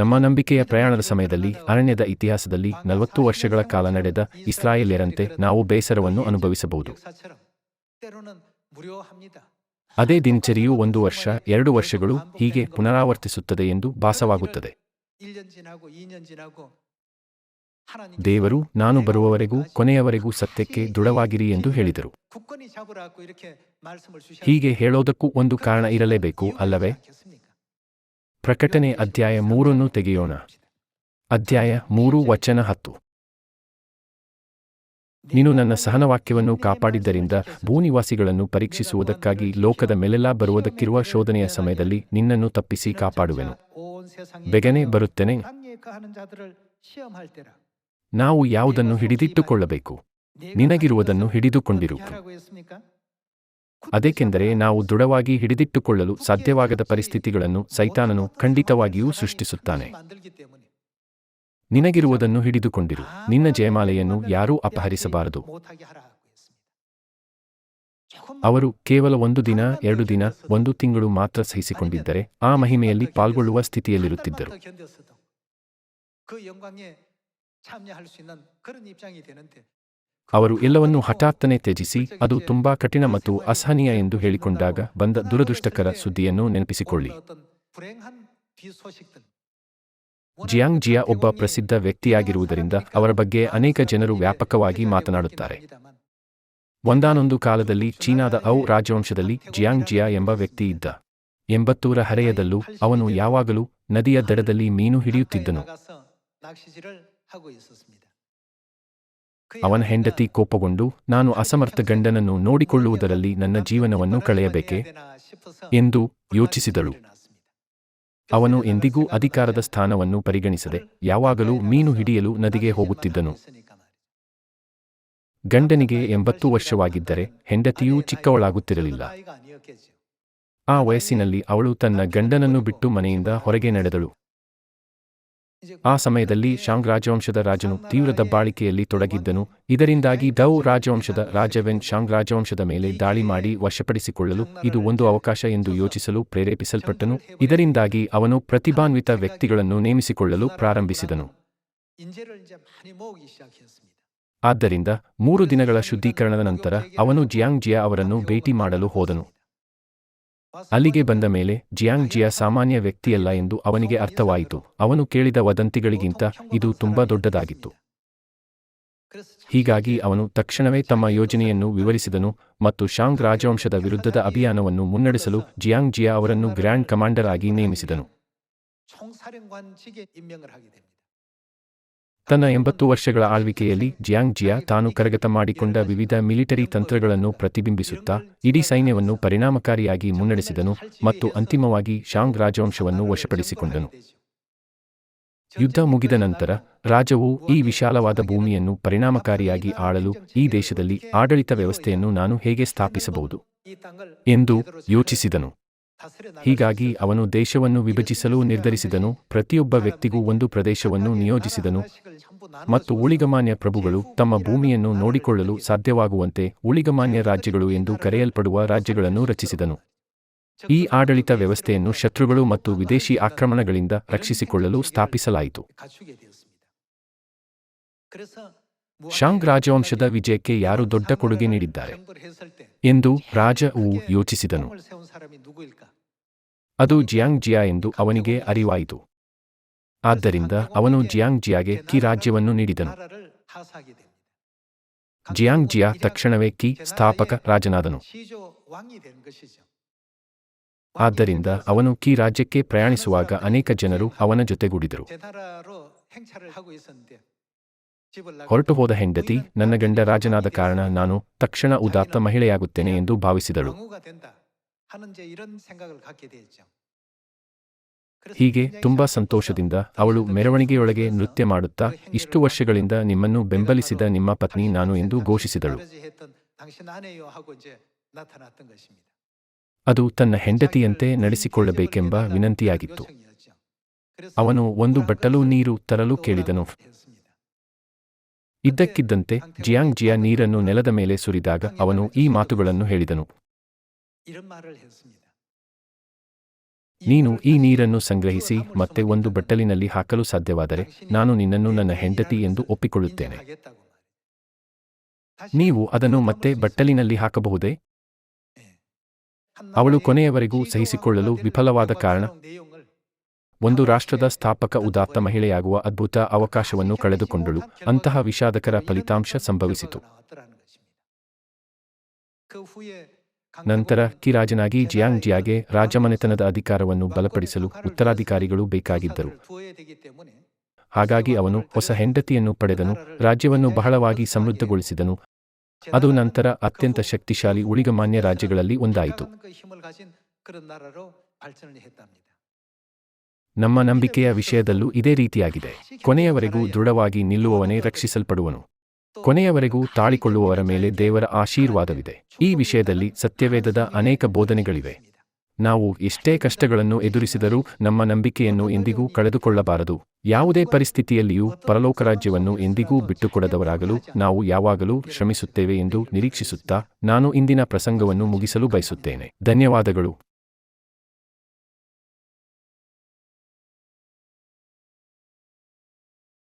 ನಮ್ಮ ನಂಬಿಕೆಯ ಪ್ರಯಾಣದ ಸಮಯದಲ್ಲಿ, ಅರಣ್ಯದ ಇತಿಹಾಸದಲ್ಲಿ ನಲವತ್ತು ವರ್ಷಗಳ ಕಾಲ ನಡೆದ ಇಸ್ರಾಯೇಲಿಯರಂತೆ ನಾವು ಬೇಸರವನ್ನು ಅನುಭವಿಸಬಹುದು. ಅದೇ ದಿನಚರಿಯು ಒಂದು ವರ್ಷ, ಎರಡು ವರ್ಷಗಳು ಹೀಗೆ ಪುನರಾವರ್ತಿಸುತ್ತದೆ ಎಂದು ಭಾಸವಾಗುತ್ತದೆ. ದೇವರು, ನಾನು ಬರುವವರೆಗೂ, ಕೊನೆಯವರೆಗೂ ಸತ್ಯಕ್ಕೆ ದೃಢವಾಗಿರಿ ಎಂದು ಹೇಳಿದರು. ಹೀಗೆ ಹೇಳೋದಕ್ಕೂ ಒಂದು ಕಾರಣ ಇರಲೇಬೇಕು, ಅಲ್ಲವೇ? ಪ್ರಕಟಣೆ ಅಧ್ಯಾಯ ಮೂರನ್ನು ತೆಗೆಯೋಣ. ಅಧ್ಯಾಯ ಮೂರು, ವಚನ ಹತ್ತು. ನೀನು ನನ್ನ ಸಹನವಾಕ್ಯವನ್ನು ಕಾಪಾಡಿದ್ದರಿಂದ ಭೂನಿವಾಸಿಗಳನ್ನು ಪರೀಕ್ಷಿಸುವುದಕ್ಕಾಗಿ ಲೋಕದ ಮೇಲೆಲ್ಲಾ ಬರುವುದಕ್ಕಿರುವ ಶೋಧನೆಯ ಸಮಯದಲ್ಲಿ ನಿನ್ನನ್ನು ತಪ್ಪಿಸಿ ಕಾಪಾಡುವೆನು. ಬೆಗನೆ ಬರುತ್ತೇನೆ. ನಾವು ಯಾವುದನ್ನು ಹಿಡಿದಿಟ್ಟುಕೊಳ್ಳಬೇಕು? ನಿನಗಿರುವುದನ್ನು ಹಿಡಿದುಕೊಂಡಿರು. ಅದೇಕೆಂದರೆ ನಾವು ದೃಢವಾಗಿ ಹಿಡಿದಿಟ್ಟುಕೊಳ್ಳಲು ಸಾಧ್ಯವಾಗದ ಪರಿಸ್ಥಿತಿಗಳನ್ನು ಸೈತಾನನು ಖಂಡಿತವಾಗಿಯೂ ಸೃಷ್ಟಿಸುತ್ತಾನೆ. ನಿನಗಿರುವುದನ್ನು ಹಿಡಿದುಕೊಂಡಿರು. ನಿನ್ನ ಜಯಮಾಲೆಯನ್ನು ಯಾರೂ ಅಪಹರಿಸಬಾರದು. ಅವರು ಕೇವಲ ಒಂದು ದಿನ, ಎರಡು ದಿನ, ಒಂದು ತಿಂಗಳು ಮಾತ್ರ ಸಹಿಸಿಕೊಂಡಿದ್ದರೆ ಆ ಮಹಿಮೆಯಲ್ಲಿ ಪಾಲ್ಗೊಳ್ಳುವ ಸ್ಥಿತಿಯಲ್ಲಿರುತ್ತಿದ್ದರು. ಅವರು ಎಲ್ಲವನ್ನೂ ಹಠಾತ್ತನೆ ತ್ಯಜಿಸಿ, ಅದು ತುಂಬಾ ಕಠಿಣ ಮತ್ತು ಅಸಹನೀಯ ಎಂದು ಹೇಳಿಕೊಂಡಾಗ ಬಂದ ದುರದೃಷ್ಟಕರ ಸುದ್ದಿಯನ್ನು ನೆನಪಿಸಿಕೊಳ್ಳಿ. ಜಿಯಾಂಗ್ ಜಿಯಾ ಒಬ್ಬ ಪ್ರಸಿದ್ಧ ವ್ಯಕ್ತಿಯಾಗಿರುವುದರಿಂದ ಅವರ ಬಗ್ಗೆ ಅನೇಕ ಜನರು ವ್ಯಾಪಕವಾಗಿ ಮಾತನಾಡುತ್ತಾರೆ. ಒಂದಾನೊಂದು ಕಾಲದಲ್ಲಿ ಚೀನಾದ ಔ ರಾಜವಂಶದಲ್ಲಿ ಜಿಯಾಂಗ್ ಜಿಯಾ ಎಂಬ ವ್ಯಕ್ತಿ ಇದ್ದ. ಎಂಬತ್ತೂರ ಹರೆಯದಲ್ಲೂ ಅವನು ಯಾವಾಗಲೂ ನದಿಯ ದಡದಲ್ಲಿ ಮೀನು ಹಿಡಿಯುತ್ತಿದ್ದನು. ಅವನ ಹೆಂಡತಿ ಕೋಪಗೊಂಡು, ನಾನು ಅಸಮರ್ಥ ಗಂಡನನ್ನು ನೋಡಿಕೊಳ್ಳುವುದರಲ್ಲಿ ನನ್ನ ಜೀವನವನ್ನು ಕಳೆಯಬೇಕೆ? ಎಂದು ಯೋಚಿಸಿದಳು. ಅವನು ಎಂದಿಗೂ ಅಧಿಕಾರದ ಸ್ಥಾನವನ್ನು ಪರಿಗಣಿಸದೆ ಯಾವಾಗಲೂ ಮೀನು ಹಿಡಿಯಲು ನದಿಗೆ ಹೋಗುತ್ತಿದ್ದನು. ಗಂಡನಿಗೆ ಎಂಬತ್ತು ವರ್ಷವಾಗಿದ್ದರೆ ಹೆಂಡತಿಯೂ ಚಿಕ್ಕವಳಾಗುತ್ತಿರಲಿಲ್ಲ. ಆ ವಯಸ್ಸಿನಲ್ಲಿ ಅವಳು ತನ್ನ ಗಂಡನನ್ನು ಬಿಟ್ಟು ಮನೆಯಿಂದ ಹೊರಗೆ ನಡೆದಳು. ಆ ಸಮಯದಲ್ಲಿ ಶಾಂಗ್ ರಾಜವಂಶದ ರಾಜನು ತೀವ್ರ ದಬ್ಬಾಳಿಕೆಯಲ್ಲಿ ತೊಡಗಿದ್ದನು. ಇದರಿಂದಾಗಿ ಡೌ ರಾಜವಂಶದ ರಾಜವೆನ್ ಶಾಂಗ್ ರಾಜವಂಶದ ಮೇಲೆ ದಾಳಿ ಮಾಡಿ ವಶಪಡಿಸಿಕೊಳ್ಳಲು ಇದು ಒಂದು ಅವಕಾಶ ಎಂದು ಯೋಚಿಸಲು ಪ್ರೇರೇಪಿಸಲ್ಪಟ್ಟನು. ಇದರಿಂದಾಗಿ ಅವನು ಪ್ರತಿಭಾನ್ವಿತ ವ್ಯಕ್ತಿಗಳನ್ನು ನೇಮಿಸಿಕೊಳ್ಳಲು ಪ್ರಾರಂಭಿಸಿದನು. ಆದ್ದರಿಂದ ಮೂರು ದಿನಗಳ ಶುದ್ಧೀಕರಣದ ನಂತರ ಅವನು ಜಿಯಾಂಗ್ ಜಿಯಾ ಅವರನ್ನು ಭೇಟಿ ಮಾಡಲು ಹೋದನು. ಅಲ್ಲಿಗೆ ಬಂದ ಮೇಲೆ ಜಿಯಾಂಗ್ ಜಿಯಾ ಸಾಮಾನ್ಯ ವ್ಯಕ್ತಿಯಲ್ಲ ಎಂದು ಅವನಿಗೆ ಅರ್ಥವಾಯಿತು. ಅವನು ಕೇಳಿದ ವದಂತಿಗಳಿಗಿಂತ ಇದು ತುಂಬಾ ದೊಡ್ಡದಾಗಿತ್ತು. ಹೀಗಾಗಿ ಅವನು ತಕ್ಷಣವೇ ತಮ್ಮ ಯೋಜನೆಯನ್ನು ವಿವರಿಸಿದನು ಮತ್ತು ಶಾಂಗ್ ರಾಜವಂಶದ ವಿರುದ್ಧದ ಅಭಿಯಾನವನ್ನು ಮುನ್ನಡೆಸಲು ಜಿಯಾಂಗ್ ಜಿಯಾ ಅವರನ್ನು ಗ್ರ್ಯಾಂಡ್ ಕಮಾಂಡರ್ ಆಗಿ ನೇಮಿಸಿದನು. ತನ್ನ ಎಂಬತ್ತು ವರ್ಷಗಳ ಆಳ್ವಿಕೆಯಲ್ಲಿ ಜಿಯಾಂಗ್ ಜಿಯಾ ತಾನು ಕರಗತ ಮಾಡಿಕೊಂಡ ವಿವಿಧ ಮಿಲಿಟರಿ ತಂತ್ರಗಳನ್ನು ಪ್ರತಿಬಿಂಬಿಸುತ್ತಾ, ಇಡೀ ಸೈನ್ಯವನ್ನು ಪರಿಣಾಮಕಾರಿಯಾಗಿ ಮುನ್ನಡೆಸಿದನು ಮತ್ತು ಅಂತಿಮವಾಗಿ ಶಾಂಗ್ ರಾಜವಂಶವನ್ನು ವಶಪಡಿಸಿಕೊಂಡನು. ಯುದ್ಧ ಮುಗಿದ ನಂತರ, ರಾಜವು ಈ ವಿಶಾಲವಾದ ಭೂಮಿಯನ್ನು ಪರಿಣಾಮಕಾರಿಯಾಗಿ ಆಳಲು ಈ ದೇಶದಲ್ಲಿ ಆಡಳಿತ ವ್ಯವಸ್ಥೆಯನ್ನು ನಾನು ಹೇಗೆ ಸ್ಥಾಪಿಸಬಹುದು? ಎಂದು ಯೋಚಿಸಿದನು. ಹೀಗಾಗಿ ಅವನು ದೇಶವನ್ನು ವಿಭಜಿಸಲು ನಿರ್ಧರಿಸಿದನು ಪ್ರತಿಯೊಬ್ಬ ವ್ಯಕ್ತಿಗೂ ಒಂದು ಪ್ರದೇಶವನ್ನು ನಿಯೋಜಿಸಿದನು. ಮತ್ತು ಉಳಿಗಮಾನ್ಯ ಪ್ರಭುಗಳು ತಮ್ಮ ಭೂಮಿಯನ್ನು ನೋಡಿಕೊಳ್ಳಲು ಸಾಧ್ಯವಾಗುವಂತೆ ಉಳಿಗಮಾನ್ಯ ರಾಜ್ಯಗಳು ಎಂದು ಕರೆಯಲ್ಪಡುವ ರಾಜ್ಯಗಳನ್ನು ರಚಿಸಿದನು. ಈ ಆಡಳಿತ ವ್ಯವಸ್ಥೆಯನ್ನು ಶತ್ರುಗಳು ಮತ್ತು ವಿದೇಶಿ ಆಕ್ರಮಣಗಳಿಂದ ರಕ್ಷಿಸಿಕೊಳ್ಳಲು ಸ್ಥಾಪಿಸಲಾಯಿತು. ಶಾಂಗ್ ರಾಜವಂಶದ ವಿಜಯಕ್ಕೆ ಯಾರು ದೊಡ್ಡ ಕೊಡುಗೆ ನೀಡಿದ್ದಾರೆ? ಎಂದು ರಾಜ ಊ ಯೋಚಿಸಿದನು. ಅದು ಜಿಯಾಂಗ್ ಜಿಯಾ ಎಂದು ಅವನಿಗೆ ಅರಿವಾಯಿತು. ಆದ್ದರಿಂದ ಅವನು ಜಿಯಾಂಗ್ ಜಿಯಾಗೆ ಕಿ ರಾಜ್ಯವನ್ನು ನೀಡಿದನು. ಜಿಯಾಂಗ್ ಜಿಯಾ ತಕ್ಷಣವೇ ಕಿ ಸ್ಥಾಪಕ ರಾಜನಾದನು. ಆದ್ದರಿಂದ ಅವನು ಕಿ ರಾಜ್ಯಕ್ಕೆ ಪ್ರಯಾಣಿಸುವಾಗ ಅನೇಕ ಜನರು ಅವನ ಜೊತೆಗೂಡಿದರು. ಹೊರಟು ಹೋದ ಹೆಂಡತಿ, ನನ್ನ ಗಂಡ ರಾಜನಾದ ಕಾರಣ ನಾನು ತಕ್ಷಣ ಉದಾತ್ತ ಮಹಿಳೆಯಾಗುತ್ತೇನೆ ಎಂದು ಭಾವಿಸಿದಳು. ಹೀಗೆ ತುಂಬಾ ಸಂತೋಷದಿಂದ ಅವಳು ಮೆರವಣಿಗೆಯೊಳಗೆ ನೃತ್ಯ ಮಾಡುತ್ತಾ ಇಷ್ಟು ವರ್ಷಗಳಿಂದ ನಿಮ್ಮನ್ನು ಬೆಂಬಲಿಸಿದ ನಿಮ್ಮ ಪತ್ನಿ ನಾನು ಎಂದು ಘೋಷಿಸಿದಳು. ಅದು ತನ್ನ ಹೆಂಡತಿಯಂತೆ ನಡೆಸಿಕೊಳ್ಳಬೇಕೆಂಬ ವಿನಂತಿಯಾಗಿತ್ತು. ಅವನು ಒಂದು ಬಟ್ಟಲು ನೀರು ತರಲು ಕೇಳಿದನು. ಇದ್ದಕ್ಕಿದ್ದಂತೆ ಜಿಯಾಂಗ್ ಜಿಯಾ ನೀರನ್ನು ನೆಲದ ಮೇಲೆ ಸುರಿದಾಗ ಅವನು ಈ ಮಾತುಗಳನ್ನು ಹೇಳಿದನು. ನೀನು ಈ ನೀರನ್ನು ಸಂಗ್ರಹಿಸಿ ಮತ್ತೆ ಒಂದು ಬಟ್ಟಲಿನಲ್ಲಿ ಹಾಕಲು ಸಾಧ್ಯವಾದರೆ ನಾನು ನಿನ್ನನ್ನು ನನ್ನ ಹೆಂಡತಿ ಎಂದು ಒಪ್ಪಿಕೊಳ್ಳುತ್ತೇನೆ. ನೀವು ಅದನ್ನು ಮತ್ತೆ ಬಟ್ಟಲಿನಲ್ಲಿ ಹಾಕಬಹುದೇ? ಅವಳು ಕೊನೆಯವರೆಗೂ ಸಹಿಸಿಕೊಳ್ಳಲು ವಿಫಲವಾದ ಕಾರಣ ಒಂದು ರಾಷ್ಟ್ರದ ಸ್ಥಾಪಕ ಉದಾತ್ತ ಮಹಿಳೆಯಾಗುವ ಅದ್ಭುತ ಅವಕಾಶವನ್ನು ಕಳೆದುಕೊಂಡಳು. ಅಂತಹ ವಿಷಾದಕರ ಫಲಿತಾಂಶ ಸಂಭವಿಸಿತು. ನಂತರ ಕಿರಾಜನಾಗಿ ಜಿಯಾಂಗ್ ಜಿಯಾಗೆ ರಾಜಮನೆತನದ ಅಧಿಕಾರವನ್ನು ಬಲಪಡಿಸಲು ಉತ್ತರಾಧಿಕಾರಿಗಳು ಬೇಕಾಗಿದ್ದರು. ಹಾಗಾಗಿ ಅವನು ಹೊಸ ಹೆಂಡತಿಯನ್ನು ಪಡೆದನು, ರಾಜ್ಯವನ್ನು ಬಹಳವಾಗಿ ಸಮೃದ್ಧಗೊಳಿಸಿದನು. ಅದು ನಂತರ ಅತ್ಯಂತ ಶಕ್ತಿಶಾಲಿ ಉಳಿಗಮಾನ್ಯ ರಾಜ್ಯಗಳಲ್ಲಿ ಒಂದಾಯಿತು. ನಮ್ಮ ನಂಬಿಕೆಯ ವಿಷಯದಲ್ಲೂ ಇದೇ ರೀತಿಯಾಗಿದೆ. ಕೊನೆಯವರೆಗೂ ದೃಢವಾಗಿ ನಿಲ್ಲುವವನೇ ರಕ್ಷಿಸಲ್ಪಡುವನು. ಕೊನೆಯವರೆಗೂ ತಾಳಿಕೊಳ್ಳುವವರ ಮೇಲೆ ದೇವರ ಆಶೀರ್ವಾದವಿದೆ. ಈ ವಿಷಯದಲ್ಲಿ ಸತ್ಯವೇದದ ಅನೇಕ ಬೋಧನೆಗಳಿವೆ. ನಾವು ಎಷ್ಟೇ ಕಷ್ಟಗಳನ್ನು ಎದುರಿಸಿದರೂ ನಮ್ಮ ನಂಬಿಕೆಯನ್ನು ಎಂದಿಗೂ ಕಳೆದುಕೊಳ್ಳಬಾರದು. ಯಾವುದೇ ಪರಿಸ್ಥಿತಿಯಲ್ಲಿಯೂ ಪರಲೋಕ ರಾಜ್ಯವನ್ನು ಎಂದಿಗೂ ಬಿಟ್ಟುಕೊಡದವರಾಗಲು ನಾವು ಯಾವಾಗಲೂ ಶ್ರಮಿಸುತ್ತೇವೆ ಎಂದು ನಿರೀಕ್ಷಿಸುತ್ತಾ ನಾನು ಇಂದಿನ ಪ್ರಸಂಗವನ್ನು ಮುಗಿಸಲು ಬಯಸುತ್ತೇನೆ. ಧನ್ಯವಾದಗಳು.